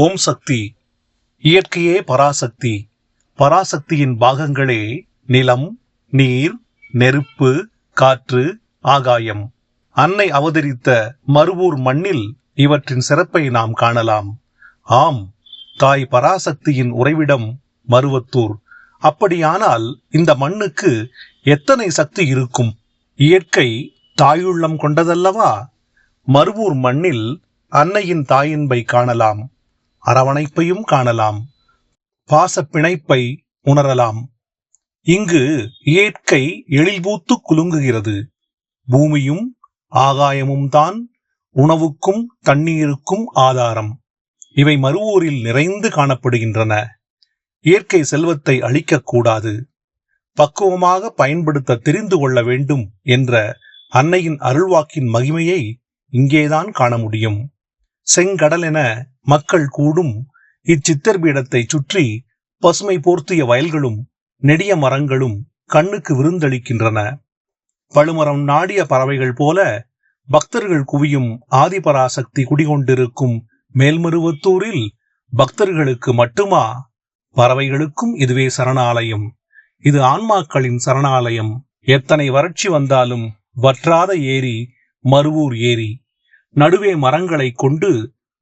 ஓம் சக்தி. இயற்கையே பராசக்தி. பராசக்தியின் பாகங்களே நிலம் நீர் நெருப்பு காற்று ஆகாயம். அன்னை அவதரித்த மறுவூர் மண்ணில் இவற்றின் சிறப்பை நாம் காணலாம். ஆம் தாய் பராசக்தியின் உறைவிடம் மருவத்தூர். அப்படியானால் இந்த மண்ணுக்கு எத்தனை சக்தி இருக்கும்? இயற்கை தாயுள்ளம் கொண்டதல்லவா? மறுவூர் மண்ணில் அன்னையின் தாயின்பை காணலாம். அரவணைப்பையும் காணலாம். பாசப்பிணைப்பை உணரலாம். இங்கு இயற்கை எழில்பூத்து குலுங்குகிறது. பூமியும் ஆகாயமும் தான் உணவுக்கும் தண்ணீருக்கும் ஆதாரம். இவை மறுவூரில் நிறைந்து காணப்படுகின்றன. இயற்கை செல்வத்தை அழிக்கக்கூடாது பக்குவமாக பயன்படுத்த தெரிந்து கொள்ள வேண்டும் என்ற அன்னையின் அருள்வாக்கின் மகிமையை இங்கேதான் காண முடியும். செங்கடல் என மக்கள் கூடும் இச்சித்தர் பீடத்தை சுற்றி பசுமை போர்த்திய வயல்களும் நெடிய மரங்களும் கண்ணுக்கு விருந்தளிக்கின்றன. பழுமரம் நாடிய பறவைகள் போல பக்தர்கள் குவியும் ஆதிபராசக்தி குடிகொண்டிருக்கும் மேல்மருவத்தூரில் பக்தர்களுக்கு மட்டுமா? பறவைகளுக்கும் இதுவே சரணாலயம். இது ஆன்மாக்களின் சரணாலயம். எத்தனை வறட்சி வந்தாலும் வற்றாத ஏரி மருவூர் ஏரி. நடுவே மரங்களைக் கொண்டு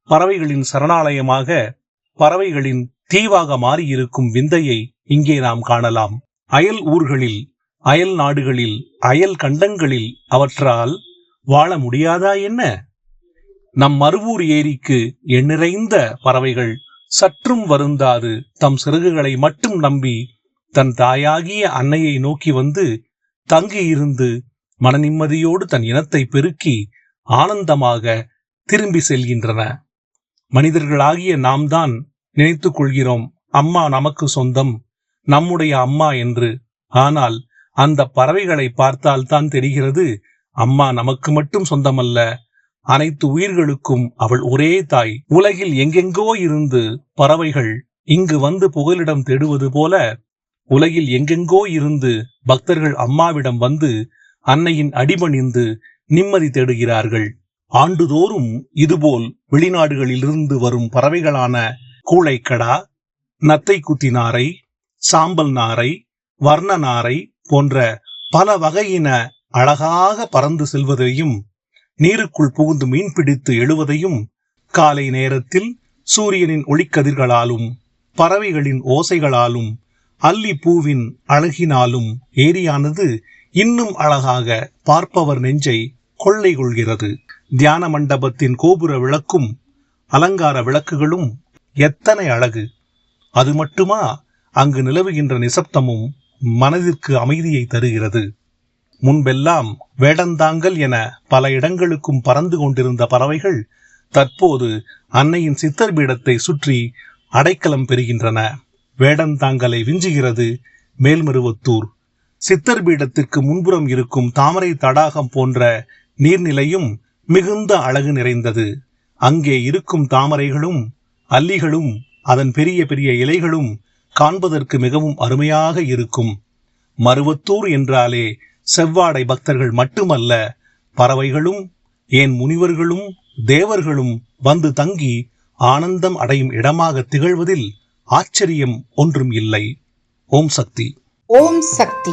பறவைகளின் சரணாலயமாக பறவைகளின் தீவாக மாறியிருக்கும் விந்தையை இங்கே நாம் காணலாம். அயல் ஊர்களில் அயல் நாடுகளில் அயல் கண்டங்களில் அவற்றால் வாழ முடியாதா என்ன? நம் மருவூர் ஏரிக்கு எண்ணிறைந்த பறவைகள் சற்றும் வருந்தாது தம் சிறகுகளை மட்டும் நம்பி தன் தாயாகிய அன்னையை நோக்கி வந்து தங்கியிருந்து மனநிம்மதியோடு தன் இனத்தை பெருக்கி ஆனந்தமாக திரும்பி செல்கின்றன. மனிதர்களாகிய நாம் தான் நினைத்துக் கொள்கிறோம் அம்மா நமக்கு சொந்தம் நம்முடைய அம்மா என்று. ஆனால் அந்த பறவைகளை பார்த்தால் தான் தெரிகிறது அம்மா நமக்கு மட்டும் சொந்தமல்ல அனைத்து உயிர்களுக்கும் அவள் ஒரே தாய். உலகில் எங்கெங்கோ இருந்து பறவைகள் இங்கு வந்து புகலிடம் தேடுவது போல உலகில் எங்கெங்கோ இருந்து பக்தர்கள் அம்மாவிடம் வந்து அன்னையின் அடிபணிந்து நிம்மதி தேடுகிறார்கள். ஆண்டுதோறும் இதுபோல் வெளிநாடுகளிலிருந்து வரும் பறவைகளான கூளைக்கடா நத்தை குத்தி நாரை சாம்பல் நாரை வர்ண நாரை போன்ற பல வகையின அழகாக பறந்து செல்வதையும் நீருக்குள் புகுந்து மீன் பிடித்து எழுவதையும் காலை நேரத்தில் சூரியனின் ஒளிக்கதிர்களாலும் பறவைகளின் ஓசைகளாலும் அல்லி பூவின் அழகினாலும் ஏரியானது இன்னும் அழகாக பார்ப்பவர் நெஞ்சை கொள்ளை கொள்கிறது தியான மண்டபத்தின் கோபுர விளக்கும் அலங்கார விளக்குகளும் எத்தனை அழகு. அது மட்டுமா அங்கு நிலவுகின்ற நிசப்தமும் மனதிற்கு அமைதியை தருகிறது. முன்பெல்லாம் வேடந்தாங்கல் என பல இடங்களுக்கும் பறந்து கொண்டிருந்த பறவைகள் தற்போது அன்னையின் சித்தர் பீடத்தை சுற்றி அடைக்கலம் பெறுகின்றன. வேடந்தாங்கலை விஞ்சுகிறது மேல்மருவத்தூர். சித்தர் பீடத்திற்கு முன்புறம் இருக்கும் தாமரை தடாகம் போன்ற நீர்நிலையும் மிகுந்த அழகு நிறைந்தது. அங்கே இருக்கும் தாமரைகளும் அல்லிகளும் அதன் பெரிய பெரிய இலைகளும் காண்பதற்கு மிகவும் அருமையாக இருக்கும். மருவத்தூர் என்றாலே செவ்வாடை பக்தர்கள் மட்டுமல்ல பறவைகளும் ஏன் முனிவர்களும் தேவர்களும் வந்து தங்கி ஆனந்தம் அடையும் இடமாக திகழ்வதில் ஆச்சரியம் ஒன்றும் இல்லை. ஓம் சக்தி. ஓம் சக்தி.